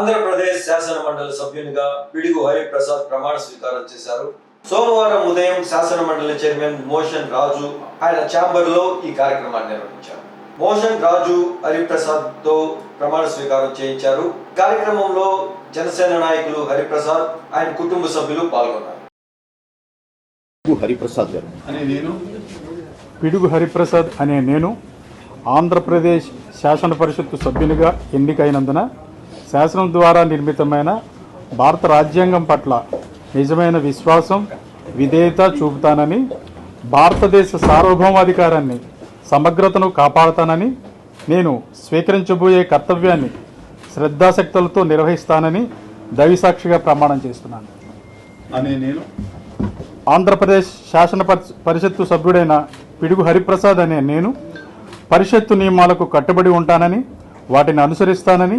ఆంధ్రప్రదేశ్ శాసన మండలి సభ్యునిగా పిడుగు హరిప్రసాద్ ప్రమాణ స్వీకారం చేశారు. సోమవారం ఉదయం శాసన మండలి చైర్మన్ మోషన్ రాజు ఆయన ఛాంబర్లో ఈ కార్యక్రమాన్ని నిర్వహించారు. మోషన్ రాజు హరిప్రసాద్తో ప్రమాణ స్వీకారం చేయించారు. కార్యక్రమంలో జనసేన నాయకులు హరిప్రసాద్ ఆయన కుటుంబ సభ్యులు పాల్గొన్నారు. హరిప్రసాద్ గారు. అని నేను పిడుగు హరిప్రసాద్ అనే నేను ఆంధ్రప్రదేశ్ శాసన పరిషత్తు సభ్యునిగా ఎన్నికైనందున శాసనం ద్వారా నిర్మితమైన భారత రాజ్యాంగం పట్ల నిజమైన విశ్వాసం విధేయత చూపుతానని భారతదేశ సార్వభౌమాధికారాన్ని సమగ్రతను కాపాడుతానని నేను స్వీకరించబోయే కర్తవ్యాన్ని శ్రద్ధాశక్తులతో నిర్వహిస్తానని దైవసాక్షిగా ప్రమాణం చేస్తున్నాను. అనే నేను ఆంధ్రప్రదేశ్ శాసన పరిష- పరిషత్తు సభ్యుడైన పిడుగు హరిప్రసాద్ అనే నేను పరిషత్తు నియమాలకు కట్టుబడి ఉంటానని వాటిని అనుసరిస్తానని